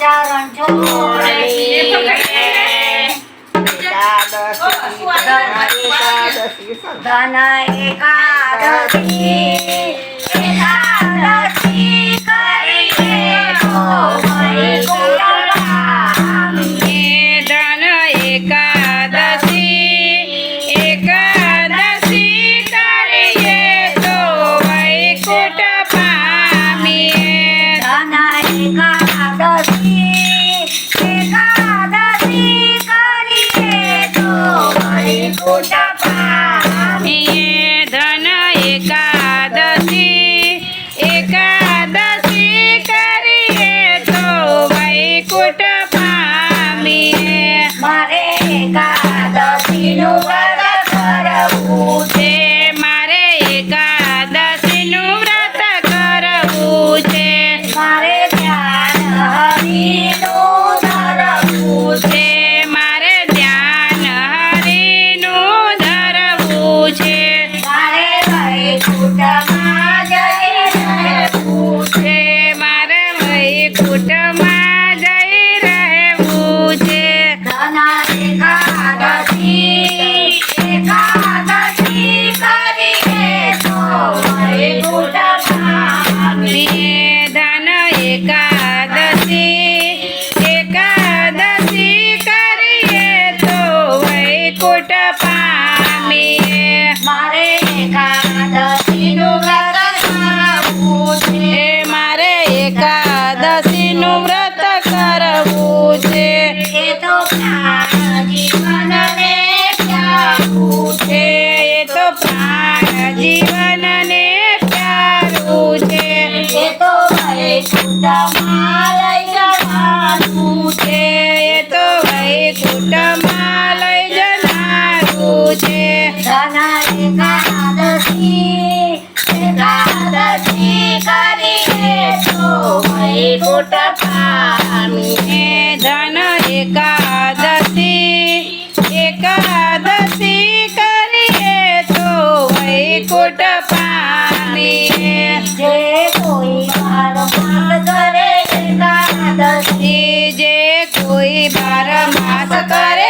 ચરણ છોડી ધન એકાદશી. Hola. એકાદશીનું વ્રત કરવું છે. એ તો પ્રાણ જીવનને પ્યારું છે. એ તો પ્રાણ જીવનને પ્યારું છે. એ તો વૈકુંઠમાં લઈ જવાનું છે. એ તો વૈકુંઠમાં લઈ જનારું છે. ધન એકાદશી એકાદશી કરીએ તો पानी धन एकादशी एकादशी करिए तो वही पानी है। कोई बार करे जे कोई बार मास करे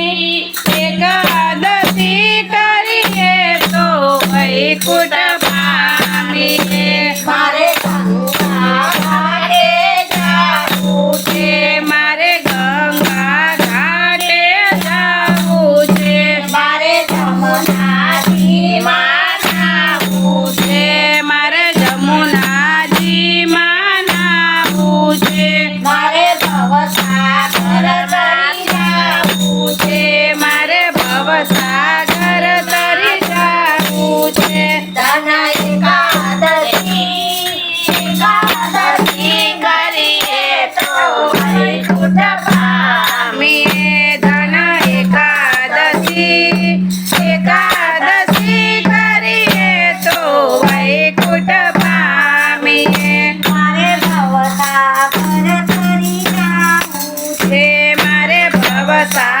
જમુનાજીમાં નાહવું છે મારે ભવસાગર તરી જાવું છે. મારે ભવસાગર તરી જવું છે ધન એકાદશી એકાદશી કરીએ તો પામીએ. એકાદશી એકાદશી passar.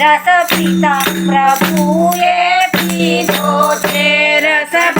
રસ પિતા પ્રભુએ પીધો છે રસ